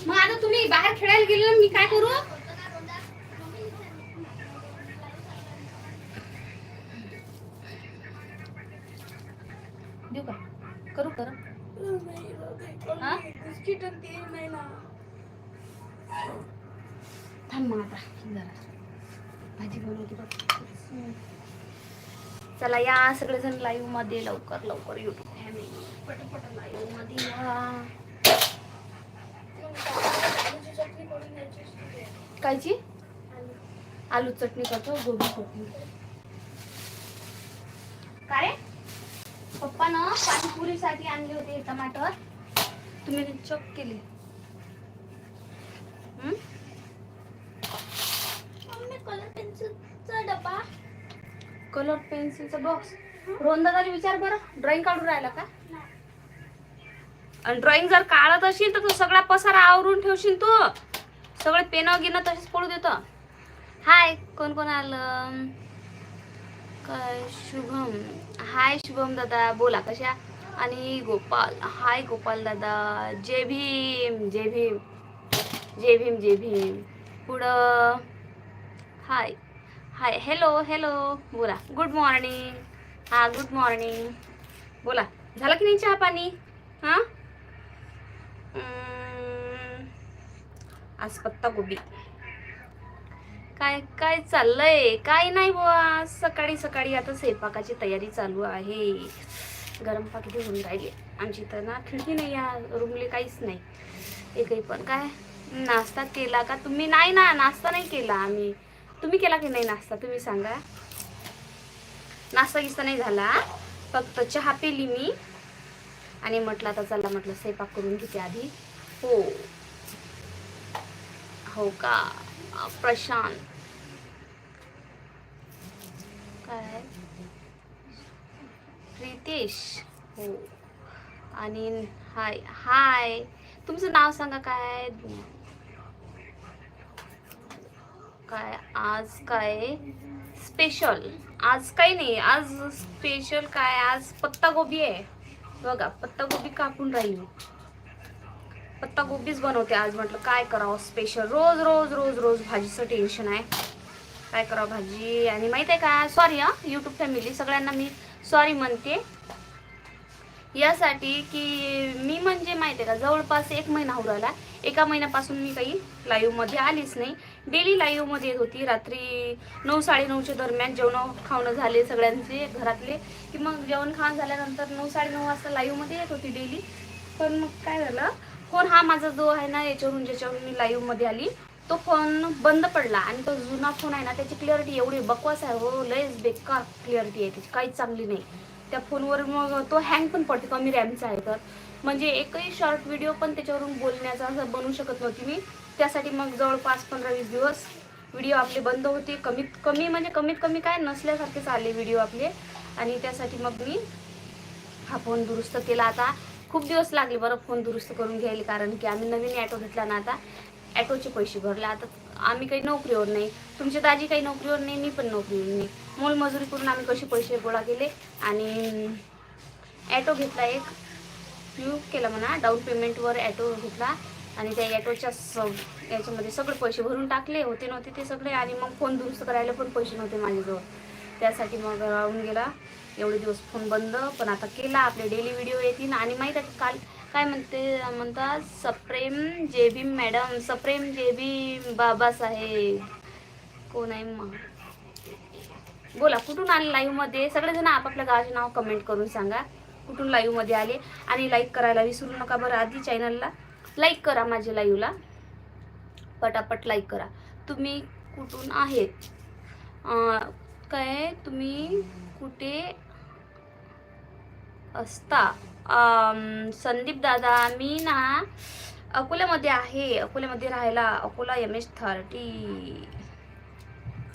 मग आता तुम्ही बाहेर खेळायला गेले मी काय करू? देऊ का? करू कर. बिस्किट नाही ना थांब मग आता जरा. भाजी बनवते बघ. चला या सगळेजण लाईव्हमध्ये लवकर लवकर युट्यूब फॅमिली पटपट लाईव्हमध्ये या. कायची? आलू. आलू चटणी करतो गोबी चटणी काय रे पप्पानं पाणीपुरीसाठी आणले होते टमाटर. तुम्ही चॉप केले? मम्मी कलर पेन्सिलचा डबा. कलर पेन्सिलचा बॉक्स रोंदादारी विचार बरं. ड्रॉइंग काढून राहिला का? आणि ड्रॉइंग जर काढत असेल तर तू सगळा पसारा आवरून ठेवशील तू. सगळे पेन गिनं तसेच पडू देत. हाय कोण कोण आलं? काय शुभम. हाय शुभम दादा बोला कशा? आणि गोपाल हाय गोपाल दादा जय भीम जय भीम. जय भीम जय भीम. पुढं हाय हाय हॅलो हॅलो बोला गुड मॉर्निंग हा गुड मॉर्निंग बोला झालं की नाही चहा पाणी? हां? आज पत्ता गोबी. काय काय चाललंय? काय नाही बुवा. सकाळी सकाळी आता स्वयंपाकाची तयारी चालू आहे. गरम पाकिटे होऊन राहिली. आमची तर ना खिडकी नाही या रूमले काहीच नाही. एकही पण काय? नाश्ता केला का तुम्ही? नाही ना नाश्ता नाही केला आम्ही. तुम्ही केला की नाही नाश्ता? तुम्ही सांगा. नाश्ता गिस्ता नाही झाला. फक्त चहा पिली मी. आणि म्हटलं आता चला म्हटलं स्वयंपाक करून घेते आधी. हो. हो का? प्रशांत. काय प्रितेश. हो. आणि हाय हाय. तुमचं नाव सांगा काय? काय आज काय? स्पेशल. आज काही नाही आज स्पेशल काय? आज पत्ता गोबी आहे. बघा पत्ता गोबी कापून राहील. पत्ता गोबीच बनवते आज म्हटलं काय करावं? स्पेशल. रोज रोज रोज रोज भाजीचं टेन्शन आहे. काय करावं भाजी? आणि माहीत आहे का? सॉरी हा. यूट्यूब फॅमिली सगळ्यांना मी सॉरी म्हणते. यासाठी की मी म्हणजे माहिती आहे का? जवळपास एक महिना उराला एका महिन्यापासून मी काही लाईव्हमध्ये आलीच नाही. डेली लाईव्हमध्ये येत होती. रात्री नऊ साडेनऊच्या दरम्यान जेवण खावणं झाले सगळ्यांचे घरातले. की मग जेवण खावण झाल्यानंतर नऊ साडेनऊ वाजता लाईव्हमध्ये येत होती डेली पण मग काय झालं? फोन हा माझा जो आहे ना याच्यावरून ज्याच्यावरून मी लाईव्हमध्ये आली. तो फोन बंद पडला आणि तो जुना फोन आहे ना त्याची क्लिअरिटी एवढी बकवास आहे. हो लयच बेकार क्लिअरिटी आहे त्याची. काहीच चांगली नाही. त्या फोनवर मग तो हँग पण पडते. कमी रॅमचा आहे तर. म्हणजे एकही शॉर्ट व्हिडिओ पण त्याच्यावरून बोलण्याचा असं बनवू शकत नव्हती मी. त्यासाठी मग जवळपास पंधरा वीस दिवस व्हिडिओ आपले बंद होते. कमीत कमी म्हणजे कमीत कमी काय नसल्यासारखेच आले व्हिडिओ आपले. आणि त्यासाठी मग मी हा फोन दुरुस्त केला आता. खूप दिवस लागले बरं फोन दुरुस्त करून घ्यायला कारण की आम्ही नवीन ॲटो घेतला ना आता. ॲटोचे पैसे भरले. आता आम्ही काही नोकरीवर नाही. तुमची दाजी काही नोकरीवर नाही मी पण नोकरीवर नाही. मोलमजुरी करून आम्ही कसे पैसे गोळा केले? आणि ॲटो घेतला एक. यू केला म्हणा डाऊन पेमेंटवर ॲटो घेतला. आणि त्या ॲटोच्या स याच्यामध्ये सगळे पैसे भरून टाकले. होते नव्हते ते सगळे. आणि मग फोन दुरुस्त करायला पण पैसे नव्हते माझ्याजवळ. त्यासाठी मग राहून गेला. एवढे दिवस फोन बंद. पण आता केला. आपले डेली व्हिडिओ येतील. आणि माहीत आहे काल काय म्हणते म्हणतात सप्रेम जे बी मॅडम सप्रेम जे बी बाबासाहेब. कोण आहे मग? बोला कुठून आले लाईव्हमध्ये सगळेजण आपापल्या गावाचे नाव कमेंट करून सांगा. कुठून लाईव्हमध्ये आले? आणि लाईक करायला विसरू नका बरं आधी चॅनलला लाईक करा माझ्या लाईव्हला पटापट लाईक करा. तुम्ही कुठून आहेत? काय तुम्ही कुठे असता? संदीप दादा मी ना अकोल्यामध्ये आहे. अकोल्यामध्ये राहायला अकोला एम एच थर्टी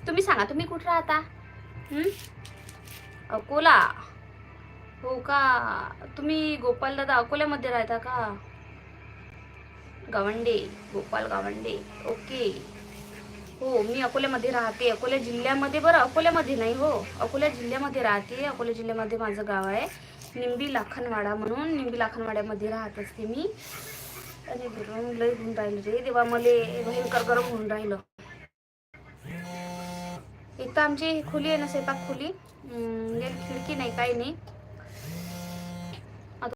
तुम्ही सांगा तुम्ही कुठं राहता? अकोला? हो का? तुम्ही गोपाल दादा अकोल्यामध्ये राहता का? गावंडे गोपाल गावंडे. ओके. हो मी अकोल्यामध्ये राहते. अकोला जिल्ह्यामध्ये बरं अकोल्यामध्ये नाही हो. अकोला जिल्ह्यामध्ये राहते. अकोला जिल्ह्यामध्ये माझं गाव आहे. निंबी लाखनवाडा म्हणून निंबी लाखनवाड्यामध्ये राहत असते मी. आणि गरम लय होऊन राहिलं रे. देवा मला भयंकर गरम होऊन राहिलं. एक तर आमची खोली आहे ना स्वयंपाक खोली. खिडकी नाही काही नाही.